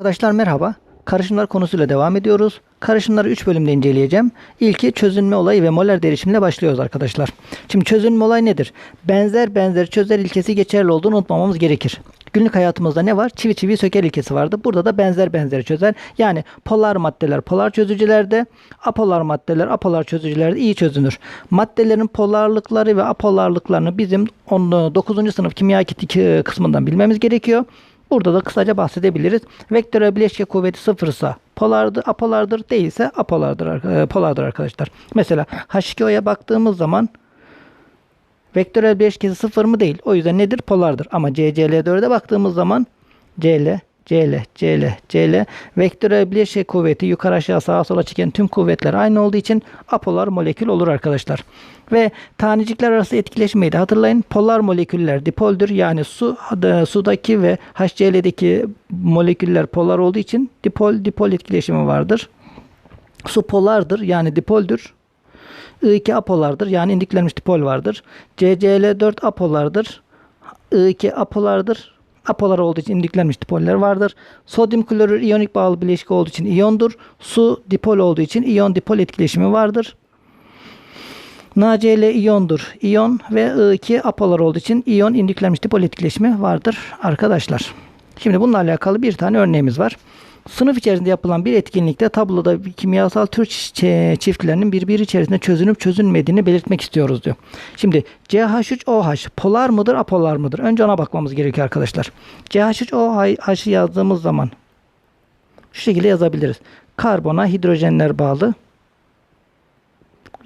Arkadaşlar merhaba. Karışımlar konusuyla devam ediyoruz. Karışımları 3 bölümde inceleyeceğim. İlki çözünme olayı ve moler derişimle başlıyoruz arkadaşlar. Şimdi çözünme olayı nedir? Benzer benzer çözer ilkesi geçerli olduğunu unutmamamız gerekir. Günlük hayatımızda ne var? Çivi çivi söker ilkesi vardı. Burada da benzer benzer çözer. Yani polar maddeler polar çözücülerde, apolar maddeler apolar çözücülerde iyi çözünür. Maddelerin polarlıkları ve apolarlıklarını bizim 9. sınıf kimya kısmından bilmemiz gerekiyor. Burada da kısaca bahsedebiliriz. Vektörel bileşke kuvveti sıfırsa polardır, apolardır, değilse apolardır, ar- e, polardır arkadaşlar. Mesela H2O'ya baktığımız zaman vektörel bileşkesi sıfır mı değil. O yüzden nedir? Polardır. Ama CCl4'e baktığımız zaman Cl, Cl, Cl, Cl vektörel bileşke kuvveti yukarı aşağı sağa sola çeken tüm kuvvetler aynı olduğu için apolar molekül olur arkadaşlar. Ve tanecikler arası etkileşmeyi de hatırlayın. Polar moleküller dipoldür. Yani su da- sudaki ve HCl'deki moleküller polar olduğu için dipol dipol etkileşimi vardır. Su polardır yani dipoldür. I2 apolardır yani indiklenmiş dipol vardır. CCl4 apolardır. I2 apolardır. Apolar olduğu için indiklenmiş dipoller vardır. Sodyum klorür iyonik bağlı bileşik olduğu için iyondur. Su dipol olduğu için iyon dipol etkileşimi vardır. NaCl iyondur. İyon ve I2 apolar olduğu için iyon indüklenmiş dipol etkileşimi vardır arkadaşlar. Şimdi bununla alakalı bir tane örneğimiz var. Sınıf içerisinde yapılan bir etkinlikte tabloda kimyasal tür çi- çiftlerinin birbiri içerisinde çözünüp çözünmediğini belirtmek istiyoruz diyor. Şimdi CH3OH polar mıdır apolar mıdır? Önce ona bakmamız gerekiyor arkadaşlar. CH3OH'ı yazdığımız zaman şu şekilde yazabiliriz. Karbona hidrojenler bağlı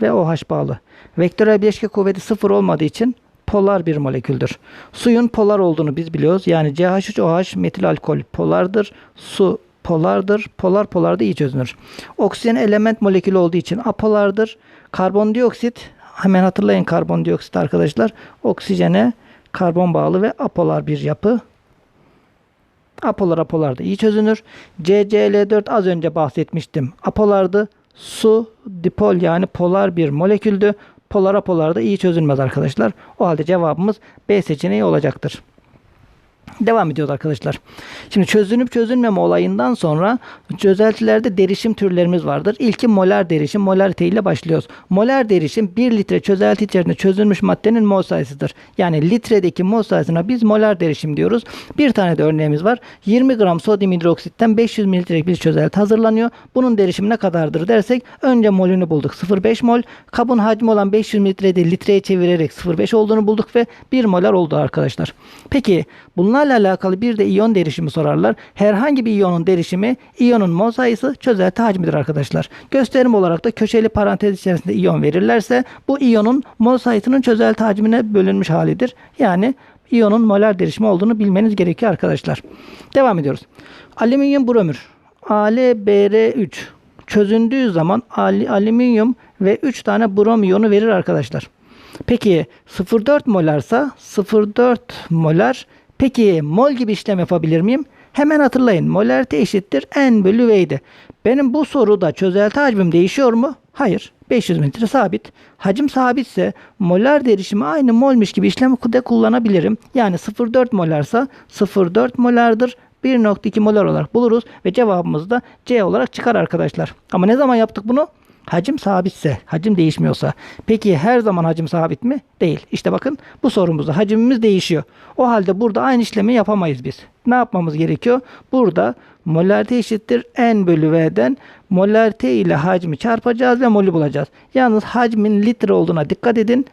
ve OH bağlı. Vektörel bileşke kuvveti sıfır olmadığı için polar bir moleküldür. Suyun polar olduğunu biz biliyoruz. Yani CH3OH metil alkol polardır. Su polardır. Polar polar da iyi çözünür. Oksijen element molekülü olduğu için apolardır. Karbondioksit hemen hatırlayın karbondioksit arkadaşlar. Oksijene karbon bağlı ve apolar bir yapı. Apolar apolar da iyi çözünür. CCl4 az önce bahsetmiştim. Apolardı. Su dipol yani polar bir moleküldü. Polar apolar da iyi çözülmez arkadaşlar. O halde cevabımız B seçeneği olacaktır. Devam ediyoruz arkadaşlar. Şimdi çözünüp çözünmeme olayından sonra çözeltilerde derişim türlerimiz vardır. İlki molar derişim. Molarite ile başlıyoruz. Molar derişim 1 litre çözelti içerisinde çözülmüş maddenin mol sayısıdır. Yani litredeki mol sayısına biz molar derişim diyoruz. Bir tane de örneğimiz var. 20 gram sodyum hidroksitten 500 mililitrelik bir çözelti hazırlanıyor. Bunun derişimi ne kadardır dersek önce molünü bulduk 0,5 mol. Kabın hacmi olan 500 mililitrede litreye çevirerek 0,5 olduğunu bulduk ve 1 molar oldu arkadaşlar. Peki bunlarla alakalı bir de iyon derişimi sorarlar. Herhangi bir iyonun derişimi iyonun mol sayısı çözelti hacmidir arkadaşlar. Gösterim olarak da köşeli parantez içerisinde iyon verirlerse bu iyonun mol sayısının çözelti hacmine bölünmüş halidir. Yani iyonun molar derişimi olduğunu bilmeniz gerekiyor arkadaşlar. Devam ediyoruz. Alüminyum bromür AlBr3 çözündüğü zaman al- alüminyum ve 3 tane brom iyonu verir arkadaşlar. Peki 0,4 molarsa 0,4 molar. Peki mol gibi işlem yapabilir miyim? Hemen hatırlayın. Molarite eşittir n bölü v'ydi. Benim bu soruda çözelti hacmim değişiyor mu? Hayır. 500 mililitre sabit. Hacim sabitse molar derişimi aynı molmiş gibi işlem de kullanabilirim. Yani 0,4 molarsa 0,4 molardır. 1.2 molar olarak buluruz ve cevabımız da C olarak çıkar arkadaşlar. Ama ne zaman yaptık bunu? Hacim sabitse, hacim değişmiyorsa. Peki her zaman hacim sabit mi? Değil. İşte bakın bu sorumuzda hacimimiz değişiyor. O halde burada aynı işlemi yapamayız biz. Ne yapmamız gerekiyor? Burada molarite eşittir n bölü v'den molarite ile hacmi çarpacağız ve molü bulacağız. Yalnız hacmin litre olduğuna dikkat edin.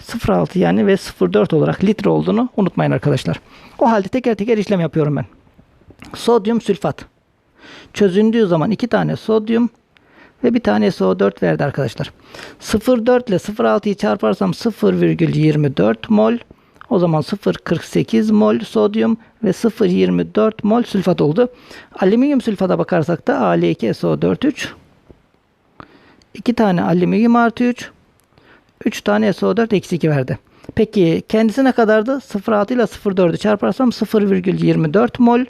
0.6 yani ve 0.4 olarak litre olduğunu unutmayın arkadaşlar. O halde teker teker işlem yapıyorum ben. Sodyum sülfat. Çözündüğü zaman iki tane sodyum ve bir tane SO4 verdi arkadaşlar. 0,4 ile 0,6'yı çarparsam 0,24 mol. O zaman 0,48 mol sodyum ve 0,24 mol sülfat oldu. Alüminyum sülfata bakarsak da Al2SO4 3. 2 tane alüminyum artı 3. 3 tane SO4 eksi 2 verdi. Peki kendisi ne kadardı? 0,6 ile 0,4'ü çarparsam 0,24 mol.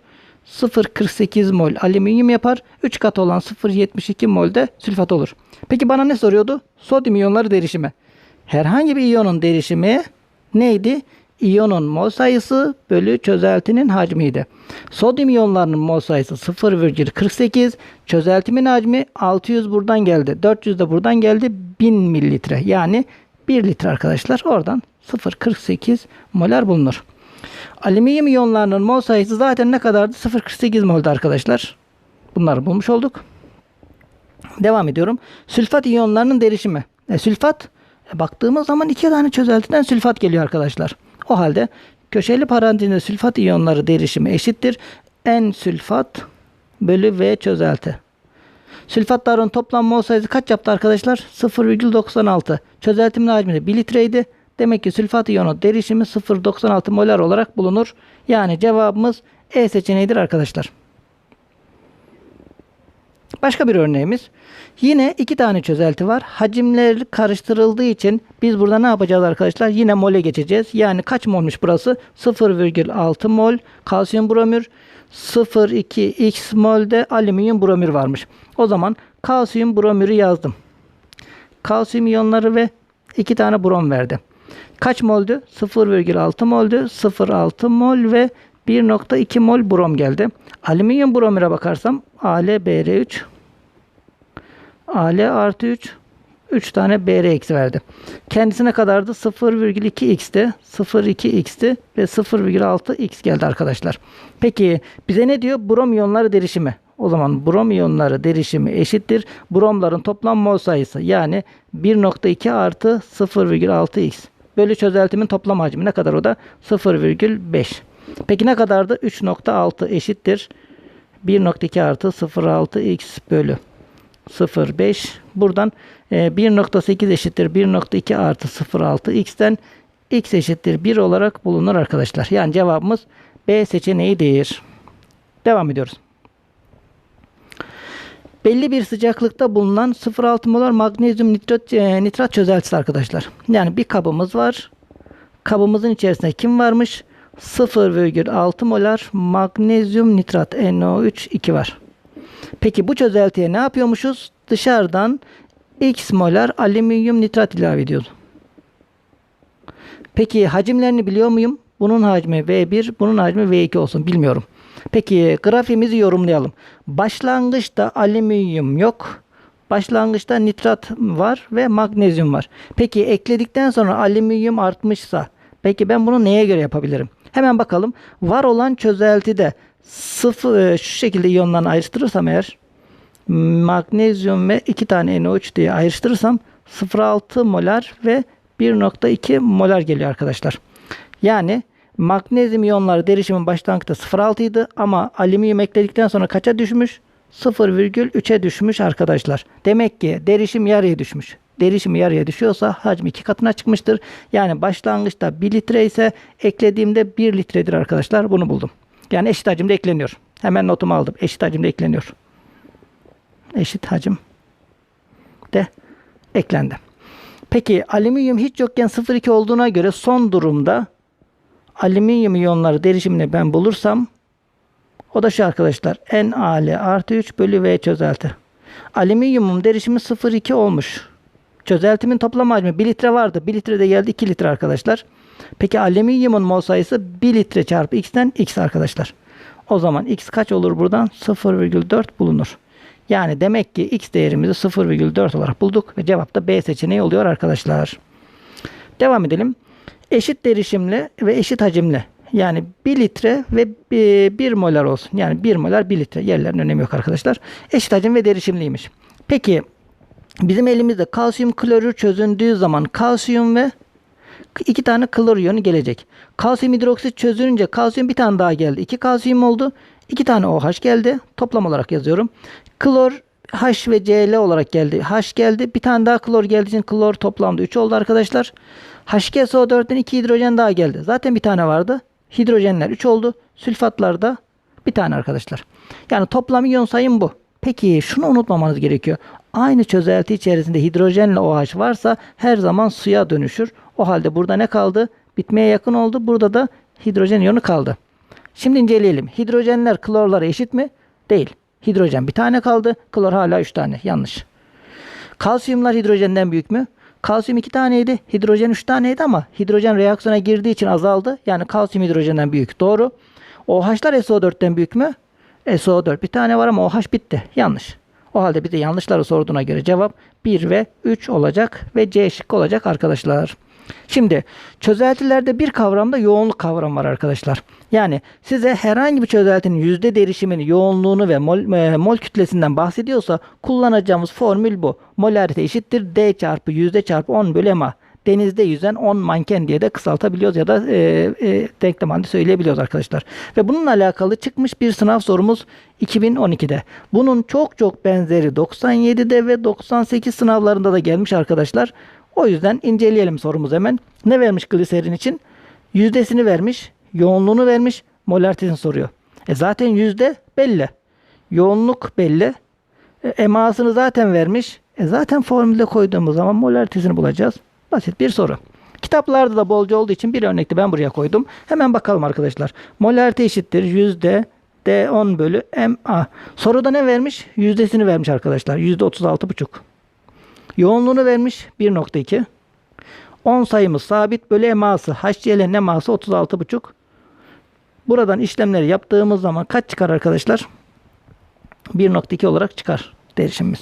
0,48 mol alüminyum yapar. 3 kat olan 0,72 mol de sülfat olur. Peki bana ne soruyordu? Sodyum iyonları derişimi. Herhangi bir iyonun derişimi neydi? iyonun mol sayısı bölü çözeltinin hacmiydi. Sodyum iyonlarının mol sayısı 0,48. Çözeltimin hacmi 600 buradan geldi. 400 de buradan geldi. 1000 mililitre. Yani 1 litre arkadaşlar. Oradan 0,48 molar bulunur. Alüminyum iyonlarının mol sayısı zaten ne kadardı? 0,48 moldu arkadaşlar. Bunları bulmuş olduk. Devam ediyorum. Sülfat iyonlarının derişimi. E, sülfat e, baktığımız zaman iki tane çözeltiden sülfat geliyor arkadaşlar. O halde köşeli parantezinde sülfat iyonları derişimi eşittir. N sülfat bölü V çözelti. Sülfatların toplam mol sayısı kaç yaptı arkadaşlar? 0,96. Çözeltimin hacmi de 1 litreydi. Demek ki sülfat iyonu derişimi 0,96 molar olarak bulunur. Yani cevabımız E seçeneğidir arkadaşlar. Başka bir örneğimiz. Yine iki tane çözelti var. Hacimleri karıştırıldığı için biz burada ne yapacağız arkadaşlar? Yine mole geçeceğiz. Yani kaç molmuş burası? 0,6 mol kalsiyum bromür. 0,2 x molde alüminyum bromür varmış. O zaman kalsiyum bromürü yazdım. Kalsiyum iyonları ve iki tane brom verdi. Kaç moldü? 0,6 moldü. 0,6 mol ve 1.2 mol brom geldi. Alüminyum bromüre bakarsam AlBr3 Al artı 3 3 tane Br eksi verdi. Kendisine kadardı 0,2x'ti, 0,2x'ti ve 0,6x geldi arkadaşlar. Peki bize ne diyor? Brom iyonları derişimi. O zaman brom iyonları derişimi eşittir. Bromların toplam mol sayısı yani 1.2 artı 0,6x bölü çözeltimin toplam hacmi ne kadar o da? 0,5. Peki ne kadardı? 3.6 eşittir. 1.2 artı 0.6x bölü 0.5. Buradan e, 1.8 eşittir 1.2 artı 0.6 x'ten x eşittir 1 olarak bulunur arkadaşlar. Yani cevabımız B seçeneğidir. Devam ediyoruz. Belli bir sıcaklıkta bulunan 0.6 molar magnezyum nitrat, e, nitrat çözeltisi arkadaşlar. Yani bir kabımız var. Kabımızın içerisinde kim varmış? 0,6 molar magnezyum nitrat NO3 2 var. Peki bu çözeltiye ne yapıyormuşuz? Dışarıdan x molar alüminyum nitrat ilave ediyoruz. Peki hacimlerini biliyor muyum? Bunun hacmi V1, bunun hacmi V2 olsun bilmiyorum. Peki grafimizi yorumlayalım. Başlangıçta alüminyum yok. Başlangıçta nitrat var ve magnezyum var. Peki ekledikten sonra alüminyum artmışsa peki ben bunu neye göre yapabilirim? Hemen bakalım. Var olan çözeltide sıfır e, şu şekilde iyonlarını ayrıştırırsam eğer magnezyum ve 2 tane NO3 diye ayrıştırırsam 0,6 molar ve 1.2 molar geliyor arkadaşlar. Yani magnezyum iyonları derişimin başlangıçta 0,6 idi ama alüminyum ekledikten sonra kaça düşmüş? 0,3'e düşmüş arkadaşlar. Demek ki derişim yarıya düşmüş. Derişim yarıya düşüyorsa hacmi iki katına çıkmıştır. Yani başlangıçta 1 litre ise eklediğimde 1 litredir arkadaşlar. Bunu buldum. Yani eşit hacimde ekleniyor. Hemen notumu aldım. Eşit hacimde ekleniyor. Eşit hacim de eklendi. Peki alüminyum hiç yokken 0,2 olduğuna göre son durumda alüminyum iyonları derişimini ben bulursam o da şu arkadaşlar. NaL artı 3 bölü V çözelti. Alüminyumun derişimi 0,2 olmuş. Çözeltimin toplam hacmi 1 litre vardı. 1 litre de geldi 2 litre arkadaşlar. Peki alüminyumun mol sayısı 1 litre çarpı x'ten x arkadaşlar. O zaman x kaç olur buradan? 0,4 bulunur. Yani demek ki x değerimizi 0,4 olarak bulduk ve cevap da B seçeneği oluyor arkadaşlar. Devam edelim. Eşit derişimli ve eşit hacimli. Yani 1 litre ve 1 molar olsun. Yani 1 molar 1 litre. Yerlerin önemi yok arkadaşlar. Eşit hacim ve derişimliymiş. Peki bizim elimizde kalsiyum klorür çözündüğü zaman kalsiyum ve iki tane klor iyonu gelecek. Kalsiyum hidroksit çözününce kalsiyum bir tane daha geldi. İki kalsiyum oldu. İki tane OH geldi. Toplam olarak yazıyorum. Klor H ve Cl olarak geldi. H geldi. Bir tane daha klor geldiği için klor toplamda 3 oldu arkadaşlar. H2SO4'ten 2 hidrojen daha geldi. Zaten bir tane vardı. Hidrojenler 3 oldu. Sülfatlar da bir tane arkadaşlar. Yani toplam iyon sayım bu. Peki şunu unutmamanız gerekiyor. Aynı çözelti içerisinde hidrojenle OH varsa her zaman suya dönüşür. O halde burada ne kaldı? Bitmeye yakın oldu. Burada da hidrojen iyonu kaldı. Şimdi inceleyelim. Hidrojenler klorlara eşit mi? Değil. Hidrojen bir tane kaldı. Klor hala 3 tane. Yanlış. Kalsiyumlar hidrojenden büyük mü? Kalsiyum 2 taneydi. Hidrojen 3 taneydi ama hidrojen reaksiyona girdiği için azaldı. Yani kalsiyum hidrojenden büyük. Doğru. OH'lar SO4'ten büyük mü? SO4 bir tane var ama OH bitti. Yanlış. O halde bize yanlışları sorduğuna göre cevap 1 ve 3 olacak ve C şıkkı olacak arkadaşlar. Şimdi çözeltilerde bir kavramda yoğunluk kavramı var arkadaşlar. Yani size herhangi bir çözeltinin yüzde derişimini, yoğunluğunu ve mol, e, mol kütlesinden bahsediyorsa kullanacağımız formül bu. Molarite eşittir D çarpı yüzde çarpı 10 bölü MA. Denizde yüzen 10 manken diye de kısaltabiliyoruz ya da e, e, denklem halinde söyleyebiliyoruz arkadaşlar. Ve bununla alakalı çıkmış bir sınav sorumuz 2012'de. Bunun çok çok benzeri 97'de ve 98 sınavlarında da gelmiş arkadaşlar. O yüzden inceleyelim sorumuz hemen. Ne vermiş gliserin için? Yüzdesini vermiş, yoğunluğunu vermiş, molaritesini soruyor. E zaten yüzde belli. Yoğunluk belli. E, emasını zaten vermiş. E zaten formülde koyduğumuz zaman molaritesini bulacağız. Basit bir soru. Kitaplarda da bolca olduğu için bir örnekte ben buraya koydum. Hemen bakalım arkadaşlar. Molarite eşittir yüzde D10 bölü MA. Soruda ne vermiş? Yüzdesini vermiş arkadaşlar. Yüzde 36,5. Yoğunluğunu vermiş 1.2. 10 sayımız sabit bölü eması. HCl'nin eması 36.5. Buradan işlemleri yaptığımız zaman kaç çıkar arkadaşlar? 1.2 olarak çıkar derişimimiz.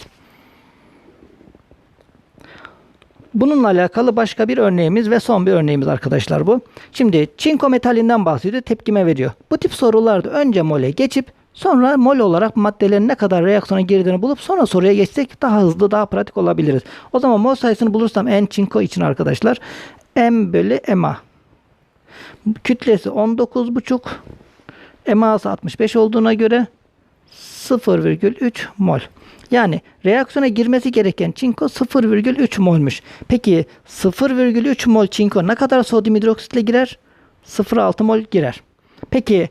Bununla alakalı başka bir örneğimiz ve son bir örneğimiz arkadaşlar bu. Şimdi çinko metalinden bahsediyor, tepkime veriyor. Bu tip sorularda önce mole geçip sonra mol olarak maddelerin ne kadar reaksiyona girdiğini bulup sonra soruya geçsek daha hızlı, daha pratik olabiliriz. O zaman mol sayısını bulursam N çinko için arkadaşlar M bölü MA. Kütlesi 19,5 eması 65 olduğuna göre 0,3 mol. Yani reaksiyona girmesi gereken çinko 0,3 molmuş. Peki 0,3 mol çinko ne kadar sodyum hidroksitle girer? 0,6 mol girer. Peki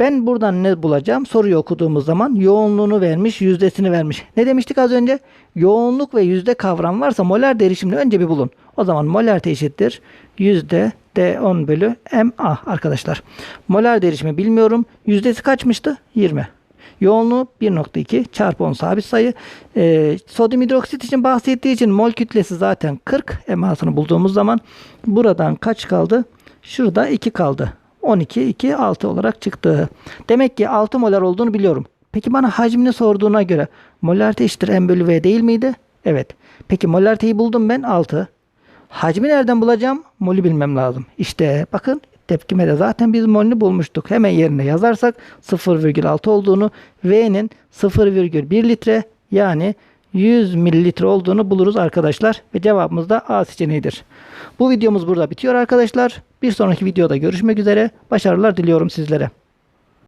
ben buradan ne bulacağım? Soruyu okuduğumuz zaman yoğunluğunu vermiş, yüzdesini vermiş. Ne demiştik az önce? Yoğunluk ve yüzde kavram varsa molar derişimini önce bir bulun. O zaman molarite eşittir. Yüzde D10 bölü MA arkadaşlar. Molar derişimi bilmiyorum. Yüzdesi kaçmıştı? 20. Yoğunluğu 1.2 çarpı 10 sabit sayı. Ee, sodyum hidroksit için bahsettiği için mol kütlesi zaten 40 emasını bulduğumuz zaman buradan kaç kaldı? Şurada 2 kaldı. 12, 2, 6 olarak çıktı. Demek ki 6 molar olduğunu biliyorum. Peki bana hacmini sorduğuna göre molarite eşittir M bölü V değil miydi? Evet. Peki molariteyi buldum ben 6. Hacmi nereden bulacağım? Molü bilmem lazım. İşte bakın tepkime de zaten biz molünü bulmuştuk. Hemen yerine yazarsak 0,6 olduğunu V'nin 0,1 litre yani 100 mililitre olduğunu buluruz arkadaşlar. Ve cevabımız da A seçeneğidir. Bu videomuz burada bitiyor arkadaşlar. Bir sonraki videoda görüşmek üzere. Başarılar diliyorum sizlere.